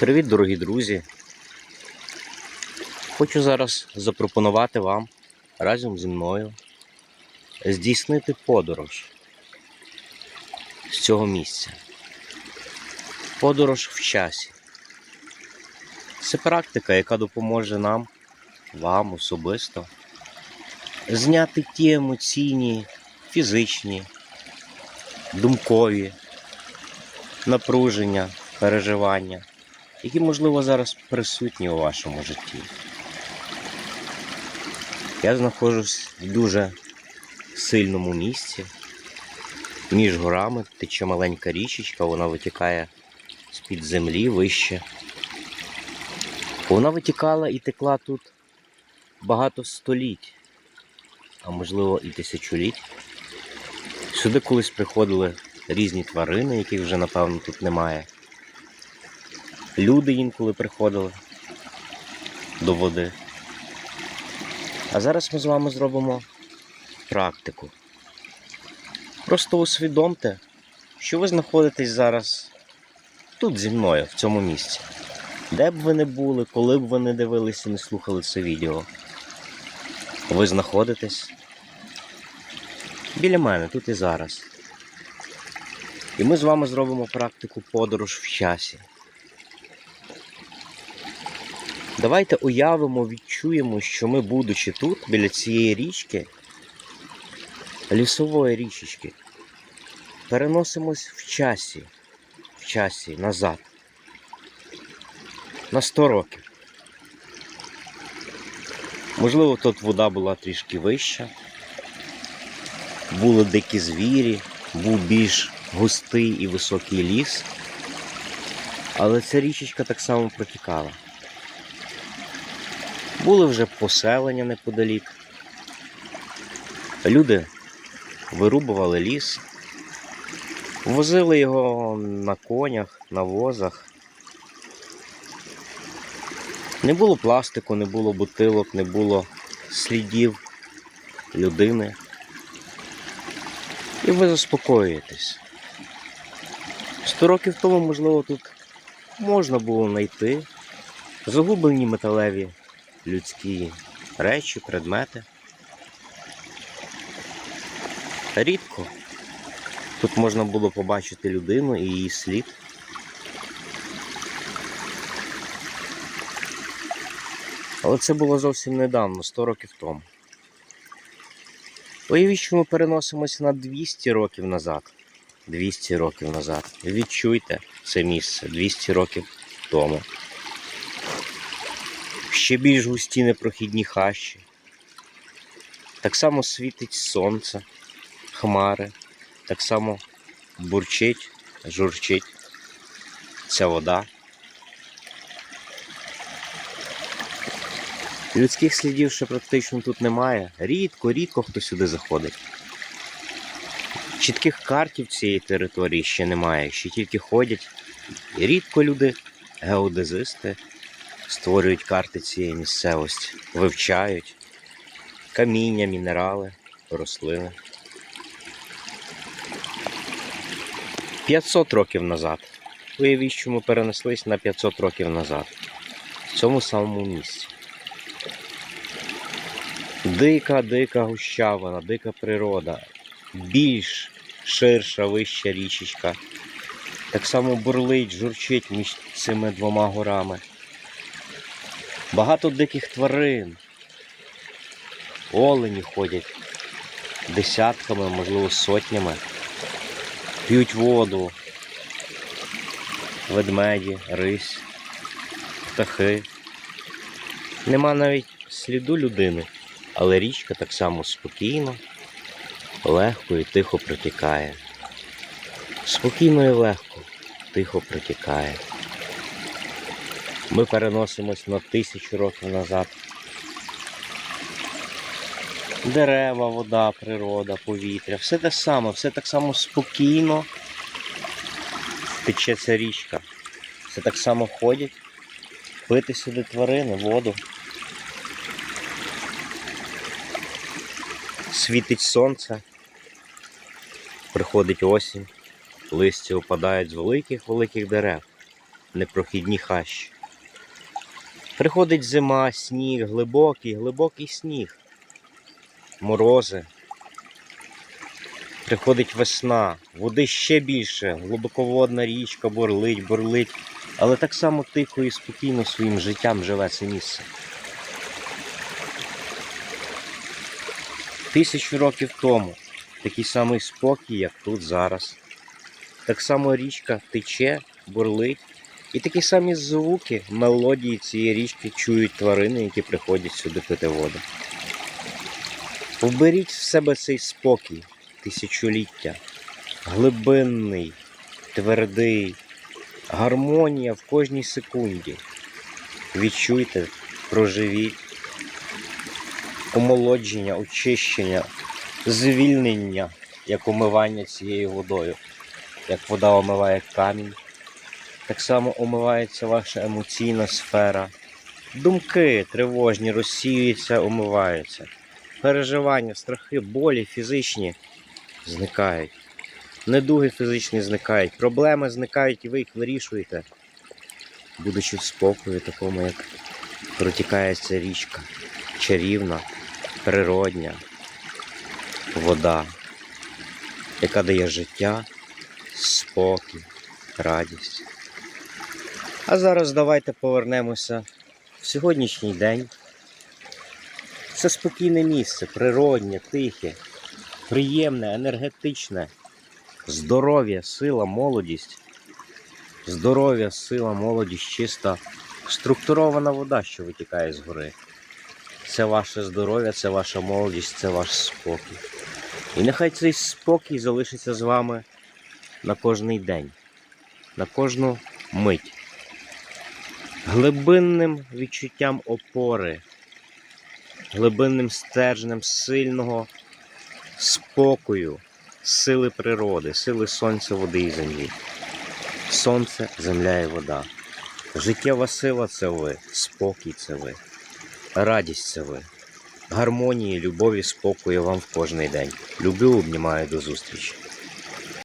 Привіт, дорогі друзі! Хочу зараз запропонувати вам разом зі мною здійснити подорож з цього місця. Подорож в часі. Це практика, яка допоможе нам, вам особисто, зняти ті емоційні, фізичні, думкові напруження, переживання які, можливо, зараз присутні у вашому житті. Я знаходжусь в дуже сильному місці. Між горами тече маленька річечка, вона витікає з-під землі вище. Вона витікала і текла тут багато століть, а можливо і тисячоліть. Сюди колись приходили різні тварини, яких вже, напевно, тут немає. Люди інколи приходили до води. А зараз ми з вами зробимо практику. Просто усвідомте, що ви знаходитесь зараз тут зі мною, в цьому місці. Де б ви не були, коли б ви не дивилися, не слухали це відео. Ви знаходитесь біля мене, тут і зараз. І ми з вами зробимо практику подорож в часі. Давайте уявимо, відчуємо, що ми, будучи тут, біля цієї річки, лісової річечки, переносимось в часі, в часі назад, на 100 років. Можливо, тут вода була трішки вища, були дикі звірі, був більш густий і високий ліс, але ця річечка так само протікала. Були вже поселення неподалік. Люди вирубували ліс, возили його на конях, на возах. Не було пластику, не було бутилок, не було слідів людини. І ви заспокоюєтесь. Сто років тому, можливо, тут можна було знайти загублені металеві людські речі, предмети. Рідко тут можна було побачити людину і її слід. Але це було зовсім недавно, 100 років тому. Уявіть, що ми переносимося на 200 років назад. 200 років назад. Відчуйте це місце 200 років тому ще більш густі непрохідні хащі. Так само світить сонце, хмари, так само бурчить, журчить ця вода. Людських слідів ще практично тут немає. Рідко, рідко хто сюди заходить. Чітких картів цієї території ще немає, ще тільки ходять. І рідко люди, геодезисти, створюють карти цієї місцевості, вивчають каміння, мінерали, рослини. 500 років назад. Уявіть, що ми перенеслись на 500 років назад. В цьому самому місці. Дика, дика гущавина, дика природа, більш ширша, вища річечка. Так само бурлить, журчить між цими двома горами. Багато диких тварин. Олені ходять десятками, можливо, сотнями. П'ють воду, ведмеді, рись, птахи. Нема навіть сліду людини, але річка так само спокійно, легко і тихо протікає. Спокійно і легко, тихо протікає. Ми переносимось на тисячу років назад. Дерева, вода, природа, повітря, все те саме, все так само спокійно тече ця річка. Все так само ходять, пити сюди тварини, воду. Світить сонце, приходить осінь, листя опадають з великих-великих дерев. непрохідні хащі. Приходить зима, сніг, глибокий, глибокий сніг, морози. Приходить весна, води ще більше, глибоководна річка бурлить, бурлить, але так само тихо і спокійно своїм життям живе це місце. Тисячу років тому такий самий спокій, як тут зараз. Так само річка тече, бурлить, і такі самі звуки, мелодії цієї річки чують тварини, які приходять сюди пити воду. Вберіть в себе цей спокій, тисячоліття, глибинний, твердий, гармонія в кожній секунді. Відчуйте, проживіть, омолодження, очищення, звільнення, як омивання цією водою. Як вода омиває камінь, так само омивається ваша емоційна сфера. Думки тривожні розсіюються, омиваються. Переживання, страхи, болі фізичні зникають. Недуги фізичні зникають, проблеми зникають і ви їх вирішуєте, будучи в спокої, такому, як протікає ця річка, чарівна, природня вода, яка дає життя, спокій, радість. А зараз давайте повернемося в сьогоднішній день. Це спокійне місце, природнє, тихе, приємне, енергетичне, здоров'я, сила, молодість. Здоров'я, сила, молодість, чиста, структурована вода, що витікає з гори. Це ваше здоров'я, це ваша молодість, це ваш спокій. І нехай цей спокій залишиться з вами на кожний день, на кожну мить. Глибинним відчуттям опори, глибинним стержнем сильного спокою, сили природи, сили сонця, води і землі. Сонце, земля і вода. Життєва сила це ви, спокій це ви, радість це ви. Гармонії, любові, спокою вам в кожний день. Люблю, обнімаю до зустрічі.